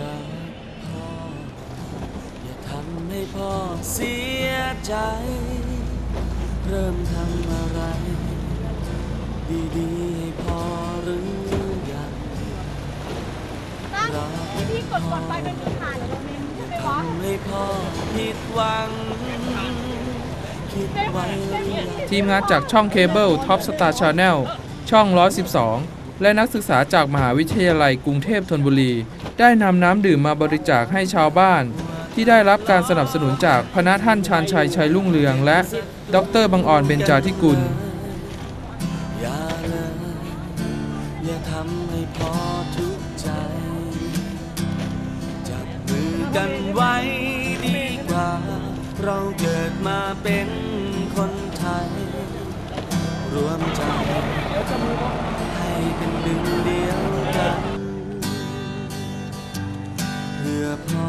รักพ่อ อย่าทำให้พ่อเสียใจ เริ่มทำอะไร ดีๆให้พ่อหรือยังตั้งรักพี่กดไปเป็นคู่ทำให้พ่อผิดหวัง ทีมงานจากช่องเคเบิลท็อปสตาร์ชาแนลช่อง 112 และนักศึกษาจากมหาวิทยาลัยกรุงเทพธนบุรี ได้นำน้ำดื่มมาบริจาคให้ชาวบ้าน ที่ได้รับการสนับสนุนจากพระท่านชาญชัยชัยรุ่งเรือง และดรบังอ่อนเบญจาธิกุลกันไว้ดีกว่า เราเกิดมาเป็นคนไทย รวมใจให้เป็นหนึ่งเดียวกัน อพ่อ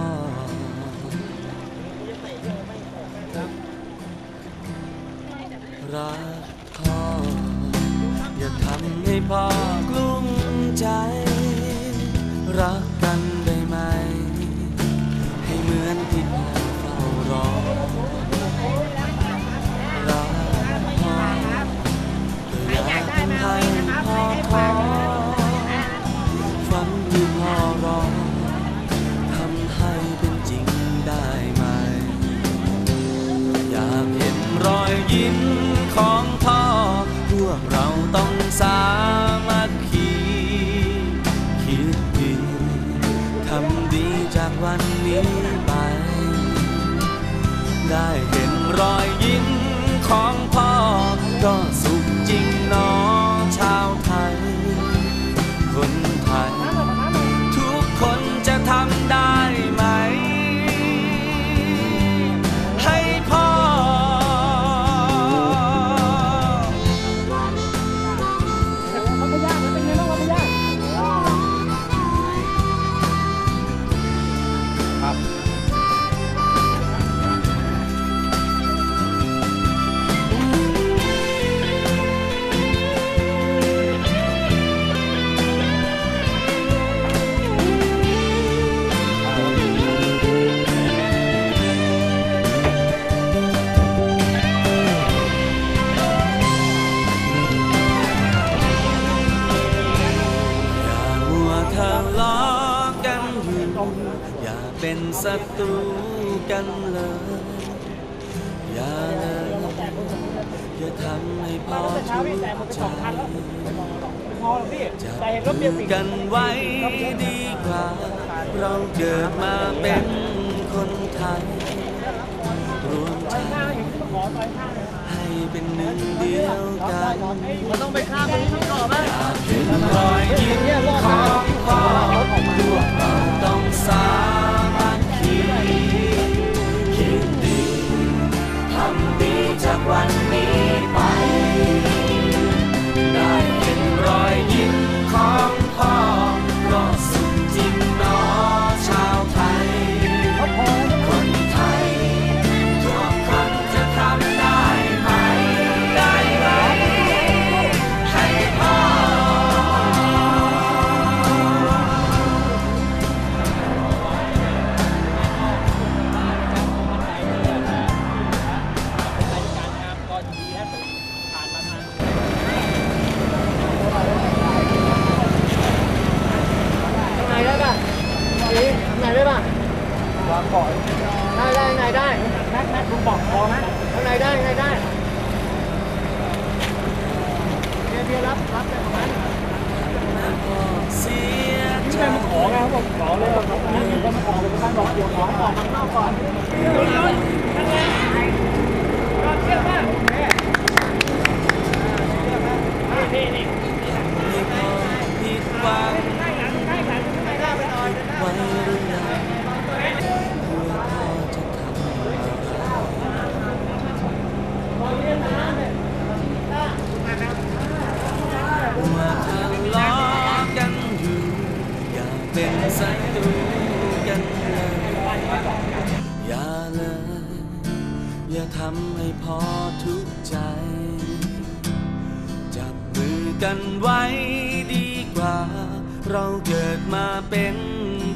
รักพ่อ อย่าทำให้พ่อกลุ้มใจ รัก ไเป็นศัตรูกันเลย อย่าเลยอย่าทำให้พ่อทุกข์ใจจับมือกันไว้ดีกว่า เราเกิดมาเป็นคนไทยรวมใจให้เป็นหนึ่งเดียวกันมันต้องไปข้ามตรงนี้ก่อนไหม ได้ป่ะนี่ข้างในได้ป่ะวางก่อนได้ได้ข้างในได้แม็กแม็กคุณบอกพอไหมข้างในได้ข้างในได้เบียร์เบียร์รับรับไปประมาณเสียใจขอไงผมขอเลยครับนี่ก็มาขอเป็นการบอกเกี่ยวของออกข้างนอกก่อนนั่น เป็นศัตรูกันอย่าเลย อย่าทำให้พอทุกใจ จับมือกันไว้ดีกว่า เราเกิดมาเป็น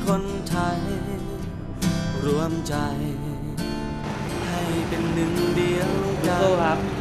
คนไทย รวมใจ ให้เป็นหนึ่งเดียวกันครับ